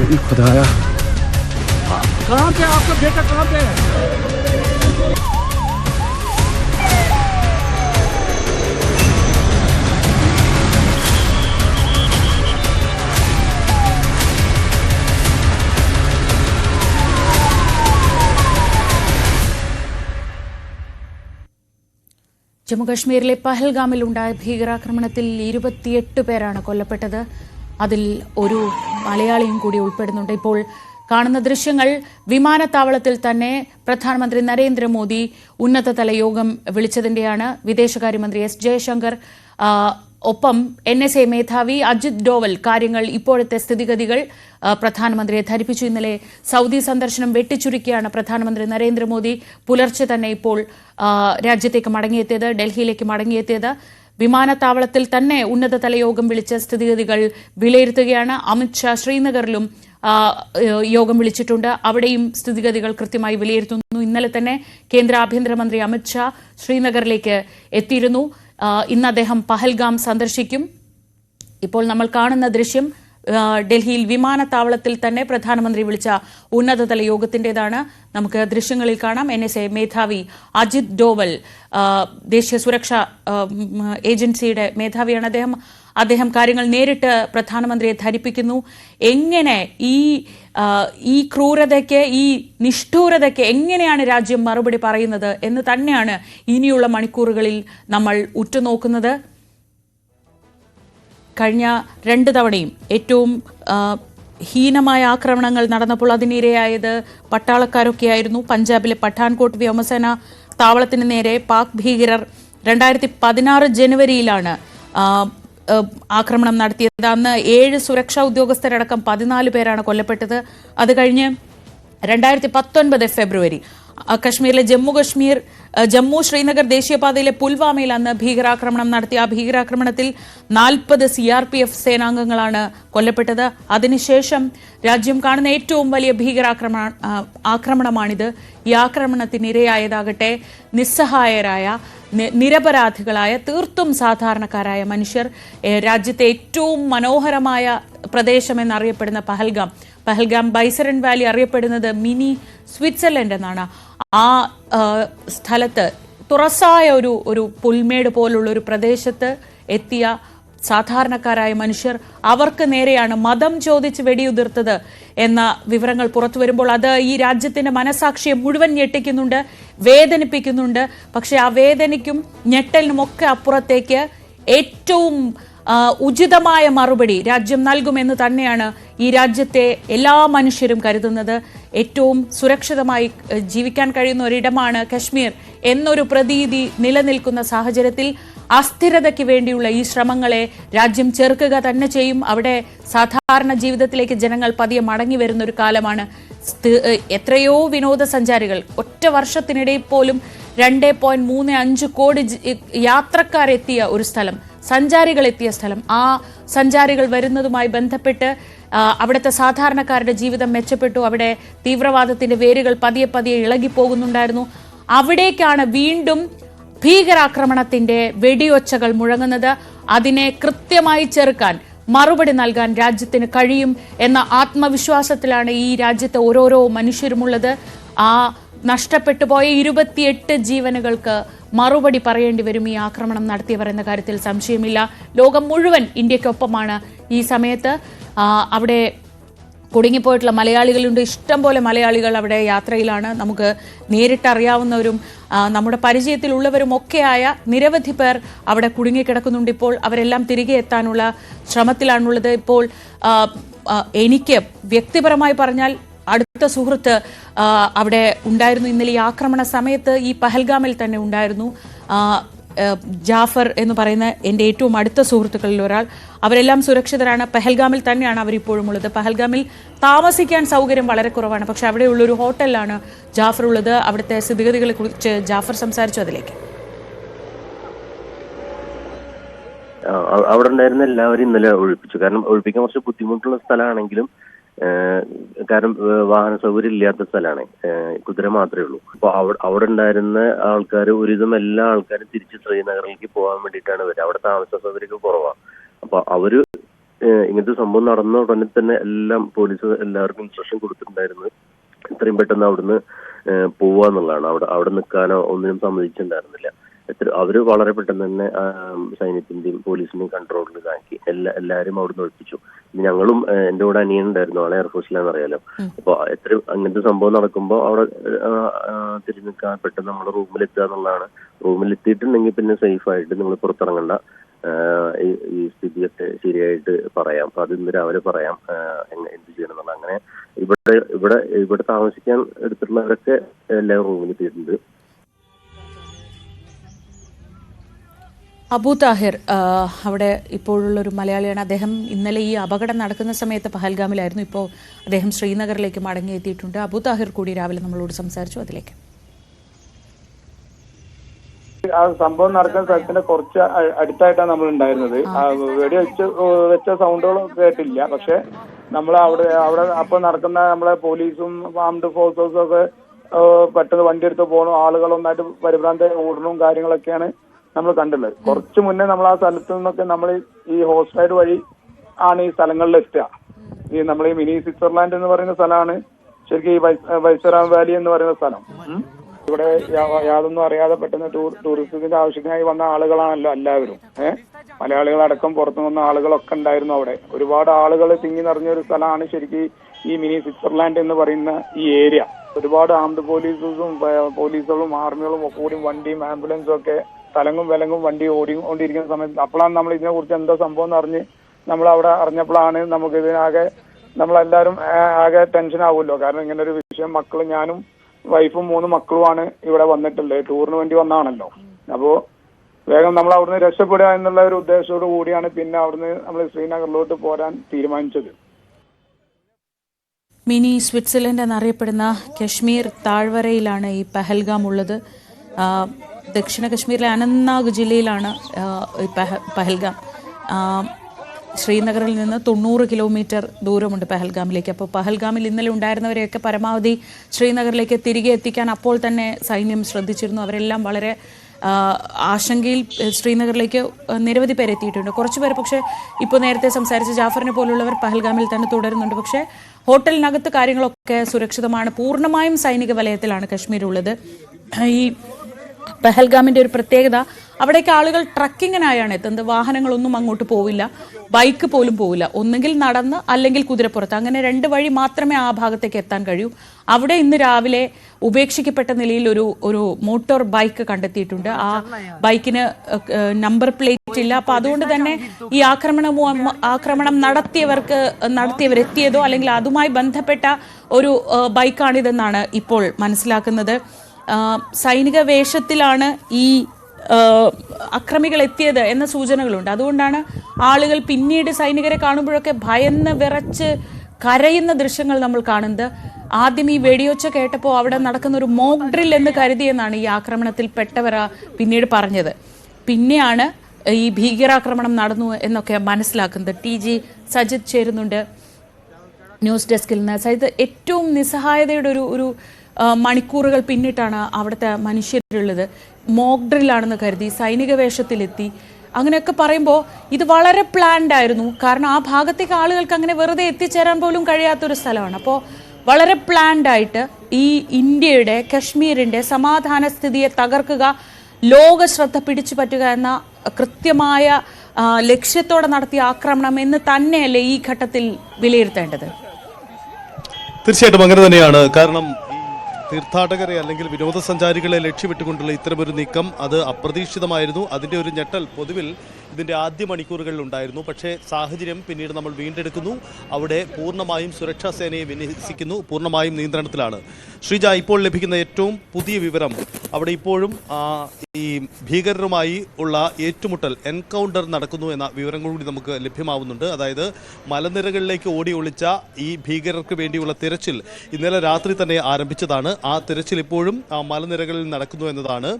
खुदाया कहाँ पे आपका बेटा कहाँ पे है ജമ്മുകശ്മീരിലെ പഹൽഗാമിൽ ഉണ്ടായ ഭീകരാക്രമണത്തിൽ ഇരുപത്തിയെട്ട് പേരാണ് കൊല്ലപ്പെട്ടത് അതിൽ ഒരു മലയാളിയും കൂടി ഉൾപ്പെടുന്നുണ്ട്. ഇപ്പോൾ കാണുന്ന ദൃശ്യങ്ങൾ വിമാനത്താവളത്തിൽ തന്നെ പ്രധാനമന്ത്രി നരേന്ദ്രമോദി ഉന്നതതല യോഗം വിളിച്ചതിന്റെയാണ്. വിദേശകാര്യമന്ത്രി എസ് ജയശങ്കർ ഒപ്പം എൻ എസ് എ മേധാവി അജിത് ഡോവൽ കാര്യങ്ങൾ ഇപ്പോഴത്തെ സ്ഥിതിഗതികൾ പ്രധാനമന്ത്രിയെ ധരിപ്പിച്ചു. ഇന്നലെ സൗദി സന്ദർശനം വെട്ടിച്ചുരുക്കിയാണ് പ്രധാനമന്ത്രി നരേന്ദ്രമോദി പുലർച്ചെ തന്നെ ഇപ്പോൾ രാജ്യത്തേക്ക് മടങ്ങിയെത്തിയത് ഡൽഹിയിലേക്ക് മടങ്ങിയെത്തിയത്. വിമാനത്താവളത്തിൽ തന്നെ ഉന്നതതല യോഗം വിളിച്ച സ്ഥിതിഗതികൾ വിലയിരുത്തുകയാണ്. അമിത്ഷാ ശ്രീനഗറിലും യോഗം വിളിച്ചിട്ടുണ്ട്. അവിടെയും സ്ഥിതിഗതികൾ കൃത്യമായി വിലയിരുത്തുന്നു. ഇന്നലെ തന്നെ കേന്ദ്ര ആഭ്യന്തരമന്ത്രി അമിത്ഷാ ശ്രീനഗറിലേക്ക് എത്തിയിരുന്നു. ഇന്ന് അദ്ദേഹം പഹൽഗാം സന്ദർശിക്കും. ഇപ്പോൾ നമ്മൾ കാണുന്ന ദൃശ്യം ഡൽഹിയിൽ വിമാനത്താവളത്തിൽ തന്നെ പ്രധാനമന്ത്രി വിളിച്ച ഉന്നതതല യോഗത്തിന്റേതാണ് നമുക്ക് ദൃശ്യങ്ങളിൽ കാണാം. എൻ എസ് എ മേധാവി അജിത് ഡോവൽ ദേശീയ സുരക്ഷാ ഏജൻസിയുടെ മേധാവിയാണ് അദ്ദേഹം. അദ്ദേഹം കാര്യങ്ങൾ നേരിട്ട് പ്രധാനമന്ത്രിയെ ധരിപ്പിക്കുന്നു. എങ്ങനെ ഈ ഈ ക്രൂരതയ്ക്ക് ഈ നിഷ്ഠൂരതയ്ക്ക് എങ്ങനെയാണ് രാജ്യം മറുപടി പറയുന്നത് എന്ന് തന്നെയാണ് ഇനിയുള്ള മണിക്കൂറുകളിൽ നമ്മൾ ഉറ്റുനോക്കുന്നത്. കഴിഞ്ഞ രണ്ട് തവണയും ഏറ്റവും ഹീനമായ ആക്രമണങ്ങൾ നടന്നപ്പോൾ അതിനിരയായത് പട്ടാളക്കാരൊക്കെയായിരുന്നു. പഞ്ചാബിലെ പഠാൻകോട്ട് വ്യോമസേന താവളത്തിന് നേരെ പാക് ഭീകരർ രണ്ടായിരത്തി പതിനാറ് ജനുവരിയിലാണ് ആക്രമണം നടത്തിയത്. അന്ന് ഏഴ് സുരക്ഷാ ഉദ്യോഗസ്ഥരടക്കം പതിനാല് പേരാണ് കൊല്ലപ്പെട്ടത്. അത് കഴിഞ്ഞ് രണ്ടായിരത്തി പത്തൊൻപത് ഫെബ്രുവരി കശ്മീരിലെ ജമ്മു കശ്മീർ ജമ്മു ശ്രീനഗർ ദേശീയപാതയിലെ പുൽവാമയിൽ അന്ന് ഭീകരാക്രമണം നടത്തിയ ആ ഭീകരാക്രമണത്തിൽ നാൽപ്പത് സി ആർ പി എഫ് സേനാംഗങ്ങളാണ് കൊല്ലപ്പെട്ടത്. അതിനുശേഷം രാജ്യം കാണുന്ന ഏറ്റവും വലിയ ഭീകരാക്രമണ ആക്രമണമാണിത്. ഈ ആക്രമണത്തിനിരയായതാകട്ടെ നിസ്സഹായരായ നിരപരാധികളായ തീർത്തും സാധാരണക്കാരായ മനുഷ്യർ രാജ്യത്തെ ഏറ്റവും മനോഹരമായ പ്രദേശം പ്രദേശമെന്നറിയപ്പെടുന്ന പഹൽഗാം. പഹൽഗാം ബൈസറൻ വാലി അറിയപ്പെടുന്നത് മിനി സ്വിറ്റ്സർലൻഡ് എന്നാണ് ആ സ്ഥലത്ത് തുറസായ ഒരു ഒരു പുൽമേട് പോലുള്ള ഒരു പ്രദേശത്ത് എത്തിയ സാധാരണക്കാരായ മനുഷ്യർ അവർക്ക് നേരെയാണ് മതം ചോദിച്ച് വെടിയുതിർത്തത് എന്ന വിവരങ്ങൾ പുറത്തു വരുമ്പോൾ അത് ഈ രാജ്യത്തിന്റെ മനസാക്ഷിയെ മുഴുവൻ ഞെട്ടിക്കുന്നുണ്ട് വേദനിപ്പിക്കുന്നുണ്ട്. പക്ഷെ ആ വേദനയ്ക്കും ഞെട്ടലിനും ഒക്കെ അപ്പുറത്തേക്ക് ഏറ്റവും ഉചിതമായ മറുപടി രാജ്യം നൽകുമെന്ന് തന്നെയാണ് ഈ രാജ്യത്തെ എല്ലാ മനുഷ്യരും കരുതുന്നത്. ഏറ്റവും സുരക്ഷിതമായി ജീവിക്കാൻ കഴിയുന്ന ഒരിടമാണ് കശ്മീർ എന്നൊരു പ്രതീതി നിലനിൽക്കുന്ന സാഹചര്യത്തിൽ അസ്ഥിരതയ്ക്ക് വേണ്ടിയുള്ള ഈ ശ്രമങ്ങളെ രാജ്യം ചെറുക്കുക തന്നെ ചെയ്യും. അവിടെ സാധാരണ ജീവിതത്തിലേക്ക് ജനങ്ങൾ പതിയെ മടങ്ങി വരുന്ന ഒരു കാലമാണ് എത്രയോ വിനോദസഞ്ചാരികൾ ഒറ്റ വർഷത്തിനിടയിൽ പോലും രണ്ട് പോയിന്റ് മൂന്ന് അഞ്ച് കോടി യാത്രക്കാരെത്തിയ ഒരു സ്ഥലം. സഞ്ചാരികൾ എത്തിയ സ്ഥലം. ആ സഞ്ചാരികൾ വരുന്നതുമായി ബന്ധപ്പെട്ട് അവിടുത്തെ സാധാരണക്കാരുടെ ജീവിതം മെച്ചപ്പെട്ടു. അവിടെ തീവ്രവാദത്തിന്റെ വേരുകൾ പതിയെ പതിയെ ഇളകിപ്പോകുന്നുണ്ടായിരുന്നു. അവിടേക്കാണ് വീണ്ടും ഭീകരാക്രമണത്തിന്റെ വെടിയൊച്ചകൾ മുഴങ്ങുന്നത്. അതിനെ കൃത്യമായി ചെറുക്കാൻ മറുപടി നൽകാൻ രാജ്യത്തിന് കഴിയും എന്ന ആത്മവിശ്വാസത്തിലാണ് ഈ രാജ്യത്തെ ഓരോരോ മനുഷ്യരുമുള്ളത്. ആ നഷ്ടപ്പെട്ടു പോയ ഇരുപത്തിയെട്ട് ജീവനുകൾക്ക് മറുപടി പറയേണ്ടി വരും ഈ ആക്രമണം നടത്തിയവർ എന്ന കാര്യത്തിൽ സംശയമില്ല. ലോകം മുഴുവൻ ഇന്ത്യക്കൊപ്പമാണ് ഈ സമയത്ത്. അവിടെ കുടുങ്ങിപ്പോയിട്ടുള്ള മലയാളികളുണ്ട്. ഇഷ്ടം പോലെ മലയാളികൾ അവിടെ യാത്രയിലാണ്. നമുക്ക് നേരിട്ടറിയാവുന്നവരും നമ്മുടെ പരിചയത്തിലുള്ളവരും ഒക്കെയായ നിരവധി പേർ അവിടെ കുടുങ്ങിക്കിടക്കുന്നുണ്ട്. ഇപ്പോൾ അവരെല്ലാം തിരികെ എത്താനുള്ള ശ്രമത്തിലാണുള്ളത്. ഇപ്പോൾ എനിക്ക് വ്യക്തിപരമായി പറഞ്ഞാൽ അടുത്ത സുഹൃത്ത് അവിടെ ഉണ്ടായിരുന്നു. ഇന്നലെ ഈ ആക്രമണ സമയത്ത് ഈ പഹൽഗാമിൽ തന്നെ ഉണ്ടായിരുന്നു. ജാഫർ എന്ന് പറയുന്ന എന്റെ ഏറ്റവും അടുത്ത സുഹൃത്തുക്കളിൽ ഒരാൾ. അവരെല്ലാം സുരക്ഷിതരാണ്. പഹൽഗാമിൽ തന്നെയാണ് അവരിപ്പോഴും ഉള്ളത്. പഹൽഗാമിൽ താമസിക്കാൻ സൗകര്യം വളരെ കുറവാണ്. പക്ഷെ അവിടെയുള്ള ഒരു ഹോട്ടലിലാണ് ജാഫർ ഉള്ളത്. അവിടുത്തെ സ്ഥിതിഗതികളെ കുറിച്ച് ജാഫർ സംസാരിച്ചു അതിലേക്ക്. അവിടെ ഉണ്ടായിരുന്ന എല്ലാവരും ഇന്നലെ ഒഴിപ്പിച്ചു. കാരണം ഒഴിപ്പിക്കാൻ കുറച്ച് ബുദ്ധിമുട്ടുള്ള സ്ഥലമാണെങ്കിലും കാരണം വാഹന സൗകര്യം ഇല്ലാത്ത സ്ഥലമാണ് കുതിര മാത്രമേ ഉള്ളൂ. അപ്പൊ അവിടെ ഉണ്ടായിരുന്ന ആൾക്കാർ ഒരുവിധം എല്ലാ ആൾക്കാരും തിരിച്ച് ശ്രീനഗറിലേക്ക് പോകാൻ വേണ്ടിയിട്ടാണ് വരിക. അവിടെ താമസ സൗകര്യം കുറവാണ് അപ്പൊ അവർ ഇങ്ങനത്തെ സംഭവം നടന്ന ഉടനെ തന്നെ എല്ലാം പോലീസ് എല്ലാവർക്കും ഇൻസ്ട്രക്ഷൻ കൊടുത്തിട്ടുണ്ടായിരുന്നു. എത്രയും പെട്ടെന്ന് അവിടുന്ന് പോവാന്നുള്ളതാണ്. അവിടെ അവിടെ നിൽക്കാനോ ഒന്നിനും സമ്മതിച്ചിട്ടുണ്ടായിരുന്നില്ല. എത്ര അവർ വളരെ പെട്ടെന്ന് തന്നെ സൈന്യത്തിന്റെയും പോലീസിന്റെയും കൺട്രോളിൽ ഇതാക്കി എല്ലാ എല്ലാവരും അവിടുന്ന് ഒഴിപ്പിച്ചു. ഞങ്ങളും എന്റെ കൂടെ അനിയൻ ഉണ്ടായിരുന്നു ആളെ എയർഫോഴ്സിലാന്ന് അറിയാലോ അപ്പൊ എത്ര അങ്ങനത്തെ സംഭവം നടക്കുമ്പോൾ അവിടെ തിരിഞ്ഞു നിൽക്കാൻ പെട്ടെന്ന് നമ്മുടെ റൂമിലെത്തുക എന്നുള്ളതാണ്. റൂമിൽ എത്തിയിട്ടുണ്ടെങ്കിൽ പിന്നെ സേഫ് ആയിട്ട് നിങ്ങൾ പുറത്തിറങ്ങണ്ട. ഈ സ്ഥിതിയൊക്കെ ശരിയായിട്ട് പറയാം. അപ്പൊ അത് ഇന്ന് രാവിലെ പറയാം എന്ത് ചെയ്യണം എന്നുള്ള അങ്ങനെ ഇവിടെ ഇവിടെ ഇവിടെ താമസിക്കാൻ എടുത്തിട്ടുള്ളവരൊക്കെ എല്ലാവരും റൂമിൽ അബു താഹിർ അവിടെ ഇപ്പോഴുള്ള ഒരു മലയാളിയാണ്. അദ്ദേഹം ഇന്നലെ ഈ അപകടം നടക്കുന്ന സമയത്ത് പഹൽഗാമിലായിരുന്നു. ഇപ്പോൾ അദ്ദേഹം ശ്രീനഗറിലേക്ക് മടങ്ങിയെത്തിയിട്ടുണ്ട്. അബു താഹിർ കൂടി രാവിലെ നമ്മളോട് സംസാരിച്ചു. അതിലേക്ക്. ആ സംഭവം നടക്കുന്ന സ്ഥലത്തിന്റെ കുറച്ച് അടുത്തായിട്ടാണ് നമ്മൾ ഉണ്ടായിരുന്നത്. വെടി വെച്ച് വെച്ച സൗണ്ടുകളും കേട്ടില്ല. പക്ഷെ നമ്മൾ അവിടെ അവിടെ അപ്പൊ നടക്കുന്ന നമ്മളെ പോലീസും ആംഡ് ഫോഴ്സസും ഒക്കെ പെട്ടെന്ന് വണ്ടി എടുത്ത് പോകണം ആളുകളൊന്നായിട്ട് പരിഭ്രാന്ത ഓടണവും കാര്യങ്ങളൊക്കെയാണ് നമ്മൾ കണ്ടുള്ളത് കുറച്ച് മുന്നേ നമ്മൾ ആ സ്ഥലത്ത് നിന്നൊക്കെ നമ്മൾ ഈ ഹോസ്റ്റൈഡ് വഴി ആണ് ഈ സ്ഥലങ്ങളിൽ എത്തുക. ഈ നമ്മൾ ഈ മിനി സ്വിറ്റ്സർലാൻഡ് എന്ന് പറയുന്ന സ്ഥലമാണ് ശരിക്കും ഈ വൈസറാം വാലി എന്ന് പറയുന്ന സ്ഥലം. ഇവിടെ യാതൊന്നും അറിയാതെ പെട്ടെന്ന് ടൂർ ടൂറിസത്തിന്റെ ആവശ്യത്തിനായി വന്ന ആളുകളാണല്ലോ എല്ലാവരും. ഏഹ് മലയാളികളടക്കം പുറത്തു വന്ന ആളുകളൊക്കെ ഉണ്ടായിരുന്നു അവിടെ. ഒരുപാട് ആളുകൾ തിങ്ങി നിറഞ്ഞ ഒരു സ്ഥലമാണ് ശരിക്കും ഈ മിനി സ്വിറ്റ്സർലാൻഡ് എന്ന് പറയുന്ന ഈ ഏരിയ. ഒരുപാട് ആംഡ് പോലീസും പോലീസുകളും ആർമികളും ഒക്കെ കൂടി വണ്ടിയും ആംബുലൻസും ഒക്കെ തലങ്ങും വിലങ്ങും വണ്ടി ഓടിക്കൊണ്ടിരിക്കുന്ന സമയത്ത് അപ്പോഴാണ് നമ്മൾ ഇതിനെ കുറിച്ച് എന്താ സംഭവം എന്ന് അറിഞ്ഞ് നമ്മൾ അവിടെ അറിഞ്ഞപ്പോഴാണ് നമുക്ക് ഇതിനാകെ നമ്മളെല്ലാവരും ആകെ ടെൻഷൻ ആവുമല്ലോ. കാരണം ഇങ്ങനെ ഒരു വിഷയം മക്കളും ഞാനും വൈഫും മൂന്ന് മക്കളുമാണ് ഇവിടെ വന്നിട്ടുള്ളത്. ടൂറിന് വേണ്ടി വന്നാണല്ലോ അപ്പോ വേഗം നമ്മൾ അവിടുന്ന് രക്ഷപ്പെടുക എന്നുള്ള ഒരു ഉദ്ദേശത്തോടു കൂടിയാണ് പിന്നെ അവിടുന്ന് നമ്മൾ ശ്രീനഗറിലോട്ട് പോരാൻ തീരുമാനിച്ചത്. മിനി സ്വിറ്റ്സർലൻഡ് എന്നറിയപ്പെടുന്ന കശ്മീർ താഴ്വരയിലാണ് ഈ പഹൽഗാം ഉള്ളത്. ദക്ഷിണ കശ്മീരിലെ അനന്ത്നാഗ് ജില്ലയിലാണ് പഹൽഗാം. ശ്രീനഗറിൽ നിന്ന് തൊണ്ണൂറ് കിലോമീറ്റർ ദൂരമുണ്ട് പഹൽഗാമിലേക്ക്. അപ്പോൾ പഹൽഗാമിൽ ഇന്നലെ ഉണ്ടായിരുന്നവരെയൊക്കെ പരമാവധി ശ്രീനഗറിലേക്ക് തിരികെ എത്തിക്കാൻ അപ്പോൾ തന്നെ സൈന്യം ശ്രദ്ധിച്ചിരുന്നു. അവരെല്ലാം വളരെ ആശങ്കയിൽ ശ്രീനഗറിലേക്ക് നിരവധി പേര് എത്തിയിട്ടുണ്ട്. കുറച്ച് പേർ പക്ഷേ ഇപ്പോൾ നേരത്തെ സംസാരിച്ച ജാഫറിനെ പോലുള്ളവർ പഹൽഗാമിൽ തന്നെ തുടരുന്നുണ്ട്. പക്ഷേ ഹോട്ടലിനകത്ത് കാര്യങ്ങളൊക്കെ സുരക്ഷിതമാണ്. പൂർണമായും സൈനിക വലയത്തിലാണ് കശ്മീർ ഉള്ളത് ഈ പഹൽഗാമിന്റെ ഒരു പ്രത്യേകത അവിടേക്ക് ആളുകൾ ട്രക്കിങ്ങിനായാണ് എത്തുന്നത്. വാഹനങ്ങളൊന്നും അങ്ങോട്ട് പോവില്ല. ബൈക്ക് പോലും പോവില്ല. ഒന്നുകിൽ നടന്ന് അല്ലെങ്കിൽ കുതിരപ്പുറത്ത്. അങ്ങനെ രണ്ട് വഴി മാത്രമേ ആ ഭാഗത്തേക്ക് എത്താൻ കഴിയൂ. അവിടെ ഇന്ന് രാവിലെ ഉപേക്ഷിക്കപ്പെട്ട നിലയിൽ ഒരു ഒരു മോട്ടോർ ബൈക്ക് കണ്ടെത്തിയിട്ടുണ്ട്. ആ ബൈക്കിന് നമ്പർ പ്ലേറ്റ് ഇല്ല. അപ്പൊ അതുകൊണ്ട് തന്നെ ഈ ആക്രമണമോ ആക്രമണം നടത്തിയവർക്ക് നടത്തിയവരെത്തിയതോ അല്ലെങ്കിൽ അതുമായി ബന്ധപ്പെട്ട ഒരു ബൈക്കാണിതെന്നാണ് ഇപ്പോൾ മനസ്സിലാക്കുന്നത്. സൈനിക വേഷത്തിലാണ് ഈ അക്രമികൾ എത്തിയത് എന്ന സൂചനകളുണ്ട്. അതുകൊണ്ടാണ് ആളുകൾ പിന്നീട് സൈനികരെ കാണുമ്പോഴൊക്കെ ഭയന്ന് വിറച്ച് കരയുന്ന ദൃശ്യങ്ങൾ നമ്മൾ കാണുന്നത്. ആദ്യം ഈ വെടിയൊച്ച കേട്ടപ്പോൾ അവിടെ നടക്കുന്ന ഒരു മോക്ക് ഡ്രിൽ എന്ന് കരുതിയെന്നാണ് ഈ ആക്രമണത്തിൽ പെട്ടവർ പിന്നീട് പറഞ്ഞത്. പിന്നെയാണ് ഈ ഭീകരാക്രമണം നടന്നു എന്നൊക്കെ മനസ്സിലാക്കുന്നത്. ടി ജി സജിത് ചേരുന്നുണ്ട്. ന്യൂസ് ഡെസ്കിൽ നിന്ന്. സജിത് ഏറ്റവും നിസ്സഹായതയുടെ ഒരു ഒരു മണിക്കൂറുകൾ പിന്നിട്ടാണ് അവിടുത്തെ മനുഷ്യരുള്ളത് മോക്ഡ്രില്ലാണെന്ന് കരുതി സൈനിക വേഷത്തിലെത്തി. അങ്ങനെയൊക്കെ പറയുമ്പോൾ ഇത് വളരെ പ്ലാൻഡ് ആയിരുന്നു. കാരണം ആ ഭാഗത്തേക്ക് ആളുകൾക്ക് അങ്ങനെ വെറുതെ എത്തിച്ചേരാൻ പോലും കഴിയാത്തൊരു സ്ഥലമാണ്. അപ്പോൾ വളരെ പ്ലാൻഡ് ആയിട്ട് ഈ ഇന്ത്യയുടെ കശ്മീരിന്റെ സമാധാന സ്ഥിതിയെ തകർക്കുക ലോക ശ്രദ്ധ പിടിച്ചു പറ്റുക എന്ന കൃത്യമായ ലക്ഷ്യത്തോടെ നടത്തിയ ആക്രമണം എന്ന് തന്നെയല്ലേ ഈ ഘട്ടത്തിൽ വിലയിരുത്തേണ്ടത്? തീർച്ചയായിട്ടും അങ്ങനെ തന്നെയാണ്. കാരണം തീർത്ഥാടകരെ അല്ലെങ്കിൽ വിനോദസഞ്ചാരികളെ ലക്ഷ്യമിട്ടുകൊണ്ടുള്ള ഇത്തരമൊരു നീക്കം അത് അപ്രതീക്ഷിതമായിരുന്നു. അതിന്റെ ഒരു ഞെട്ടൽ പൊതുവിൽ ഇതിന്റെ ആദ്യ മണിക്കൂറുകളിൽ ഉണ്ടായിരുന്നു. പക്ഷേ സാഹചര്യം പിന്നീട് നമ്മൾ വീണ്ടെടുക്കുന്നു. അവിടെ പൂർണമായും സുരക്ഷാ സേനയെ വിന്യസിക്കുന്നു. പൂർണമായും നിയന്ത്രണത്തിലാണ്. ശ്രീജ ഇപ്പോൾ ലഭിക്കുന്ന ഏറ്റവും പുതിയ വിവരം അവിടെ ഇപ്പോഴും ഈ ഭീകരരുമായി ഉള്ള ഏറ്റുമുട്ടൽ എൻകൗണ്ടർ നടക്കുന്നു എന്ന വിവരങ്ങൾ കൂടി നമുക്ക് ലഭ്യമാവുന്നുണ്ട്. അതായത് മലനിരകളിലേക്ക് ഓടി ഒളിച്ച ഈ ഭീകരർക്ക് വേണ്ടിയുള്ള തിരച്ചിൽ ഇന്നലെ രാത്രി തന്നെ ആരംഭിച്ചതാണ്. ആ തിരച്ചിൽ ഇപ്പോഴും ആ മലനിരകളിൽ നടക്കുന്നു എന്നതാണ്.